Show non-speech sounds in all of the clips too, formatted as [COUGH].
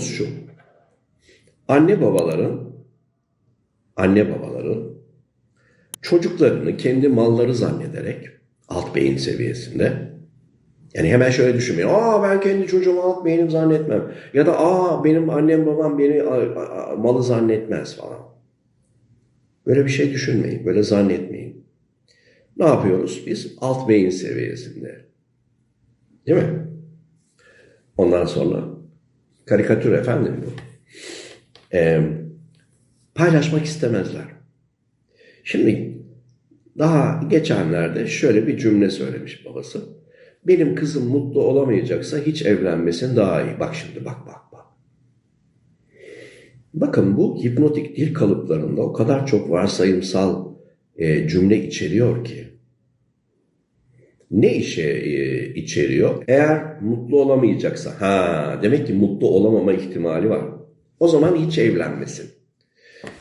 konumuz şu. Anne babaların anne babaların çocuklarını kendi malları zannederek alt beyin seviyesinde yani hemen şöyle düşünmeyin. Aa ben kendi çocuğumu alt beynim zannetmem. Ya da aa benim annem babam beni malı zannetmez falan. Böyle bir şey düşünmeyin. Böyle zannetmeyin. Ne yapıyoruz? Biz alt beyin seviyesinde. Değil mi? Ondan sonra karikatür efendim bu. Ee, paylaşmak istemezler. Şimdi daha geçenlerde şöyle bir cümle söylemiş babası. Benim kızım mutlu olamayacaksa hiç evlenmesin daha iyi. Bak şimdi bak bak bak. Bakın bu hipnotik dil kalıplarında o kadar çok varsayımsal e, cümle içeriyor ki. Ne işe e, içeriyor? Eğer mutlu olamayacaksa, ha demek ki mutlu olamama ihtimali var. O zaman hiç evlenmesin.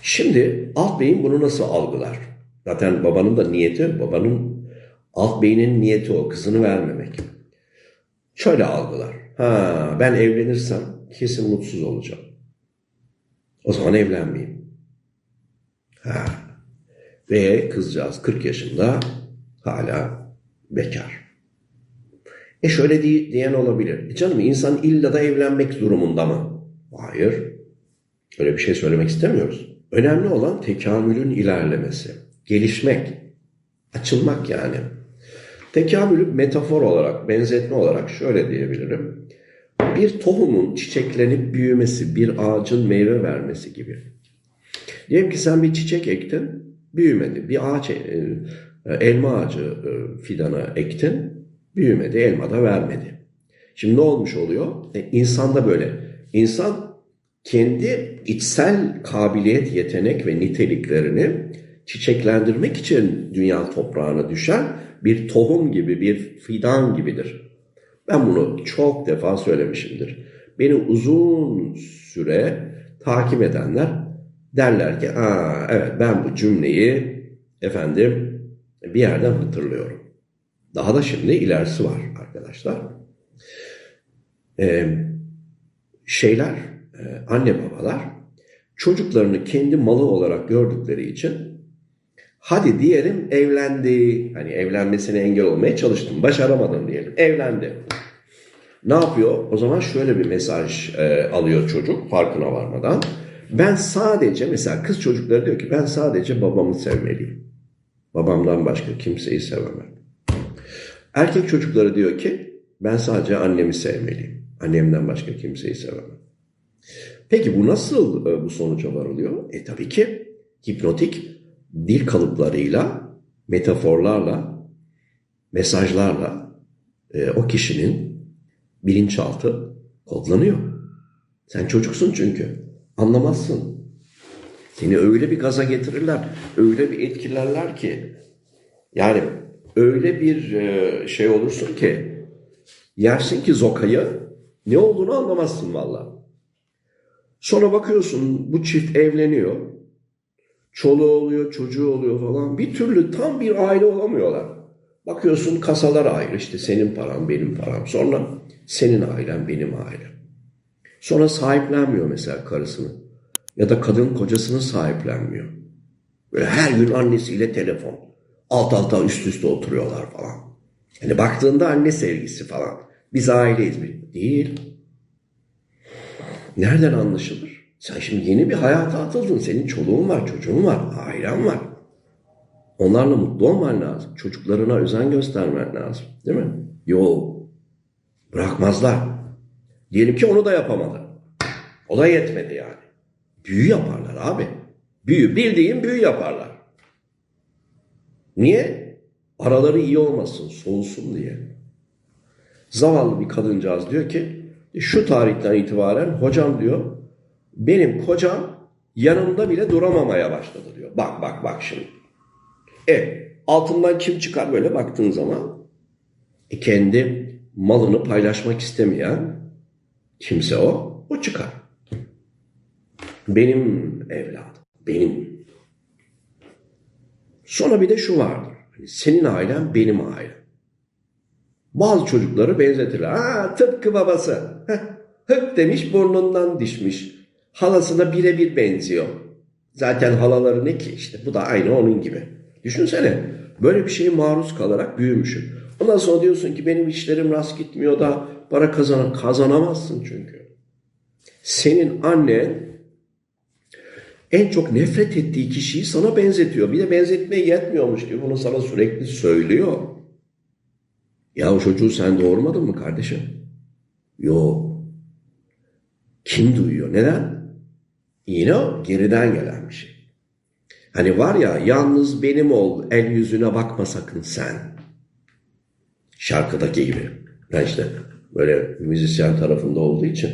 Şimdi alt beyin bunu nasıl algılar? Zaten babanın da niyeti, babanın alt beynin niyeti o, kızını vermemek. Şöyle algılar. Ha ben evlenirsem kesin mutsuz olacağım. O zaman evlenmeyeyim. Ha. Ve kızcağız 40 yaşında hala bekar. E şöyle diye, diyen olabilir. E canım insan illa da evlenmek durumunda mı? Hayır. Öyle bir şey söylemek istemiyoruz. Önemli olan tekamülün ilerlemesi. Gelişmek. Açılmak yani. Tekamülü metafor olarak, benzetme olarak şöyle diyebilirim. Bir tohumun çiçeklenip büyümesi, bir ağacın meyve vermesi gibi. Diyelim ki sen bir çiçek ektin, büyümedi. Bir ağaç, e, elma ağacı e, fidana ektin, büyümedi, elma da vermedi. Şimdi ne olmuş oluyor? E, insanda böyle. İnsan kendi içsel kabiliyet, yetenek ve niteliklerini çiçeklendirmek için dünya toprağına düşen bir tohum gibi, bir fidan gibidir. Ben bunu çok defa söylemişimdir. Beni uzun süre takip edenler derler ki, Aa, evet ben bu cümleyi efendim bir yerden hatırlıyorum. Daha da şimdi ilerisi var arkadaşlar. Ee, şeyler, e, anne babalar çocuklarını kendi malı olarak gördükleri için hadi diyelim evlendi. Hani evlenmesine engel olmaya çalıştım. Başaramadım diyelim. Evlendi. Ne yapıyor? O zaman şöyle bir mesaj e, alıyor çocuk farkına varmadan. Ben sadece mesela kız çocukları diyor ki ben sadece babamı sevmeliyim. Babamdan başka kimseyi sevemem. Erkek çocukları diyor ki ben sadece annemi sevmeliyim. Annemden başka kimseyi sevemem. Peki bu nasıl e, bu sonuca varılıyor? E tabii ki hipnotik dil kalıplarıyla, metaforlarla, mesajlarla e, o kişinin bilinçaltı kodlanıyor. Sen çocuksun çünkü. Anlamazsın. Seni öyle bir gaza getirirler, öyle bir etkilerler ki. Yani öyle bir e, şey olursun ki yersin ki zokayı ne olduğunu anlamazsın valla. Sonra bakıyorsun bu çift evleniyor. Çoluğu oluyor, çocuğu oluyor falan. Bir türlü tam bir aile olamıyorlar. Bakıyorsun kasalar ayrı işte senin param benim param. Sonra senin ailen benim ailem. Sonra sahiplenmiyor mesela karısını. Ya da kadın kocasını sahiplenmiyor. Böyle her gün annesiyle telefon. Alt alta üst üste oturuyorlar falan. Yani baktığında anne sevgisi falan. Biz aileyiz. Değil. Nereden anlaşılır? Sen şimdi yeni bir hayata atıldın. Senin çoluğun var, çocuğun var, ailen var. Onlarla mutlu olman lazım. Çocuklarına özen göstermen lazım. Değil mi? Yok. Bırakmazlar. Diyelim ki onu da yapamadı. O da yetmedi yani. Büyü yaparlar abi. Büyü, bildiğin büyü yaparlar. Niye? Araları iyi olmasın, soğusun diye. Zavallı bir kadıncağız diyor ki, şu tarihten itibaren hocam diyor, benim kocam yanımda bile duramamaya başladı diyor. Bak bak bak şimdi. E altından kim çıkar böyle baktığın zaman? E, kendi malını paylaşmak istemeyen kimse o, o çıkar. Benim evladım, benim. Sonra bir de şu vardır. Hani senin ailen benim ailem. Bazı çocukları benzetirler. Ha tıpkı babası. Heh, Hık demiş burnundan düşmüş. Halasına birebir benziyor. Zaten halaları ne ki işte bu da aynı onun gibi. Düşünsene böyle bir şeye maruz kalarak büyümüşsün. Ondan sonra diyorsun ki benim işlerim rast gitmiyor da para kazan kazanamazsın çünkü. Senin annen en çok nefret ettiği kişiyi sana benzetiyor. Bir de benzetmeye yetmiyormuş gibi bunu sana sürekli söylüyor. Ya o çocuğu sen doğurmadın mı kardeşim? Yok. Kim duyuyor? Neden? Yine o geriden gelen bir şey. Hani var ya yalnız benim ol el yüzüne bakma sakın sen. Şarkıdaki gibi. Ben işte böyle müzisyen tarafında olduğu için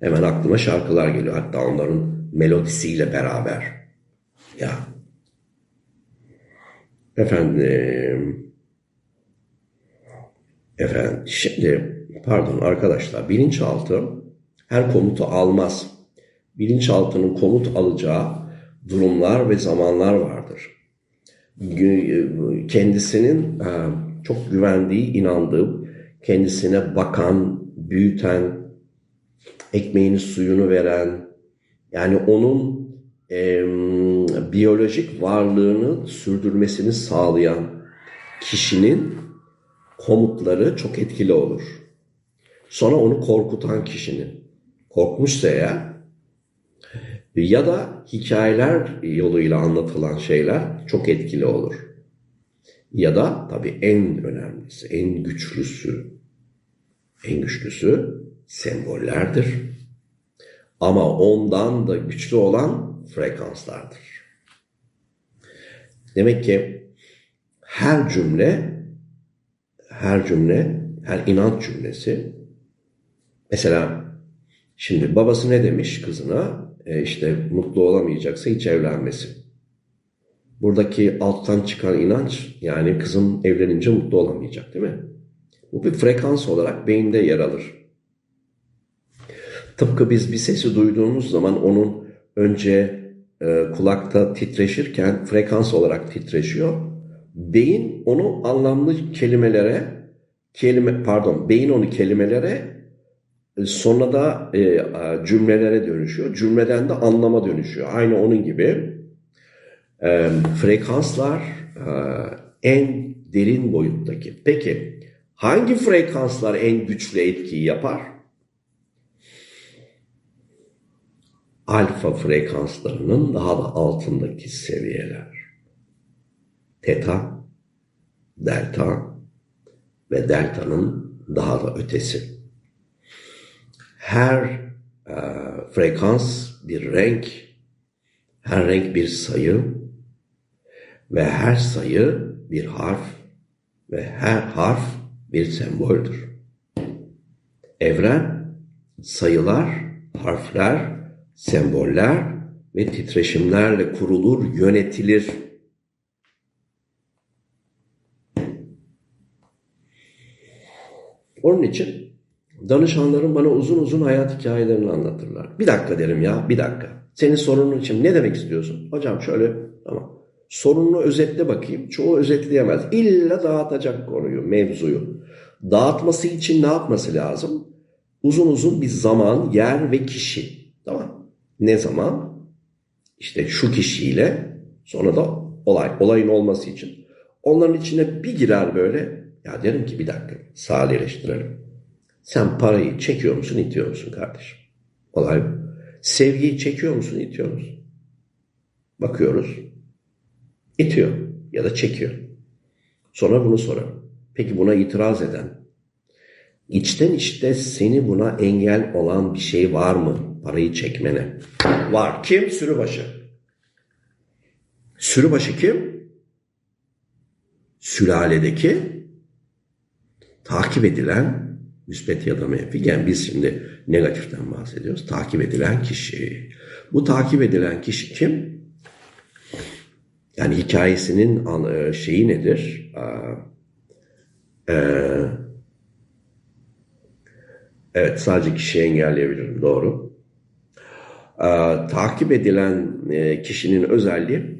hemen aklıma şarkılar geliyor. Hatta onların melodisiyle beraber. Ya. Efendim. Efendim. Şimdi pardon arkadaşlar bilinçaltı her komutu almaz. Bilinçaltının komut alacağı durumlar ve zamanlar vardır. Kendisinin çok güvendiği, inandığı, kendisine bakan, büyüten, ekmeğini suyunu veren, yani onun e, biyolojik varlığını sürdürmesini sağlayan kişinin komutları çok etkili olur. Sonra onu korkutan kişinin, korkmuşsa eğer ya da hikayeler yoluyla anlatılan şeyler çok etkili olur. Ya da tabii en önemlisi, en güçlüsü, en güçlüsü sembollerdir. Ama ondan da güçlü olan frekanslardır. Demek ki her cümle, her cümle, her inanç cümlesi, mesela şimdi babası ne demiş kızına? E işte mutlu olamayacaksa hiç evlenmesin. Buradaki alttan çıkan inanç yani kızım evlenince mutlu olamayacak değil mi? Bu bir frekans olarak beyinde yer alır. Tıpkı biz bir sesi duyduğumuz zaman onun önce e, kulakta titreşirken frekans olarak titreşiyor. Beyin onu anlamlı kelimelere kelime pardon beyin onu kelimelere e, sonra da e, cümlelere dönüşüyor. Cümleden de anlama dönüşüyor. Aynı onun gibi e, frekanslar e, en derin boyuttaki. Peki hangi frekanslar en güçlü etkiyi yapar? Alfa frekanslarının daha da altındaki seviyeler. Teta, delta ve delta'nın daha da ötesi. Her e, frekans bir renk, her renk bir sayı ve her sayı bir harf ve her harf bir semboldür. Evren sayılar, harfler, semboller ve titreşimlerle kurulur, yönetilir. Onun için danışanlarım bana uzun uzun hayat hikayelerini anlatırlar. Bir dakika derim ya, bir dakika. Senin sorunun için ne demek istiyorsun? Hocam şöyle, tamam. Sorununu özetle bakayım. Çoğu özetleyemez. İlla dağıtacak konuyu, mevzuyu. Dağıtması için ne yapması lazım? Uzun uzun bir zaman, yer ve kişi. Ne zaman? İşte şu kişiyle sonra da olay, olayın olması için. Onların içine bir girer böyle. Ya derim ki bir dakika sadeleştirelim. Sen parayı çekiyor musun, itiyor musun kardeşim? Olay bu. Sevgiyi çekiyor musun, itiyor musun? Bakıyoruz. İtiyor ya da çekiyor. Sonra bunu sorarım. Peki buna itiraz eden, içten içte seni buna engel olan bir şey var mı? Parayı çekmene. Var. Kim? Sürübaşı. Sürübaşı kim? Sülaledeki takip edilen müspet ya da menfi. Yani biz şimdi negatiften bahsediyoruz. Takip edilen kişi. Bu takip edilen kişi kim? Yani hikayesinin e, şeyi nedir? Ee, evet sadece kişiyi engelleyebilirim doğru. Ee, takip edilen e, kişinin özelliği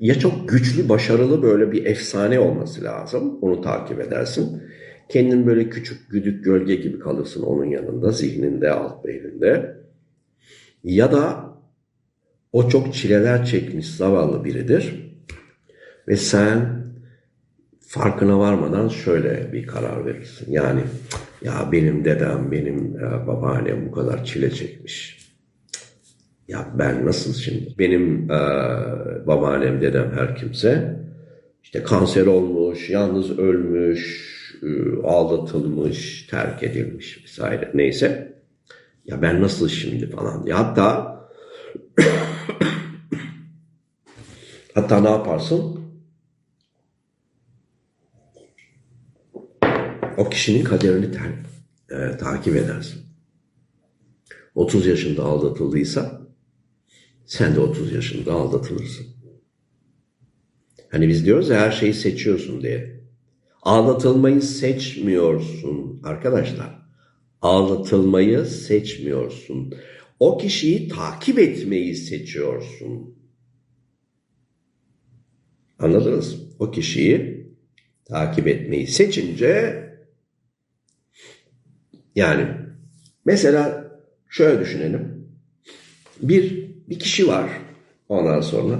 ya çok güçlü, başarılı böyle bir efsane olması lazım. Onu takip edersin. Kendin böyle küçük güdük gölge gibi kalırsın onun yanında, zihninde, alt beyninde. Ya da o çok çileler çekmiş zavallı biridir. Ve sen farkına varmadan şöyle bir karar verirsin. Yani ya benim dedem, benim e, babaannem bu kadar çile çekmiş. Ya ben nasıl şimdi? Benim e, babaannem, dedem her kimse işte kanser olmuş, yalnız ölmüş, e, aldatılmış, terk edilmiş vesaire neyse. Ya ben nasıl şimdi falan diye. Hatta [COUGHS] hatta ne yaparsın? O kişinin kaderini ter- e, takip edersin. 30 yaşında aldatıldıysa sen de 30 yaşında aldatılırsın. Hani biz diyoruz ya her şeyi seçiyorsun diye. Aldatılmayı seçmiyorsun arkadaşlar. Aldatılmayı seçmiyorsun. O kişiyi takip etmeyi seçiyorsun. Anladınız? O kişiyi takip etmeyi seçince yani mesela şöyle düşünelim. Bir, bir kişi var ondan sonra.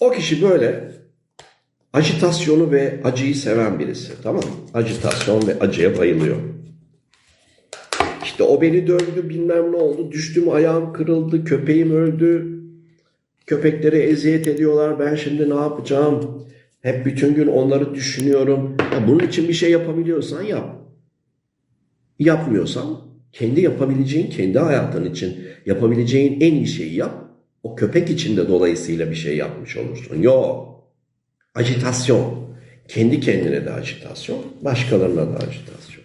O kişi böyle ajitasyonu ve acıyı seven birisi. Tamam mı? Ajitasyon ve acıya bayılıyor. İşte o beni dövdü bilmem ne oldu. Düştüm ayağım kırıldı. Köpeğim öldü. Köpeklere eziyet ediyorlar. Ben şimdi ne yapacağım? Hep bütün gün onları düşünüyorum. Ya bunun için bir şey yapabiliyorsan yap. Yapmıyorsan kendi yapabileceğin, kendi hayatın için yapabileceğin en iyi şeyi yap. O köpek için de dolayısıyla bir şey yapmış olursun. Yok. Ajitasyon. Kendi kendine de ajitasyon, başkalarına da ajitasyon.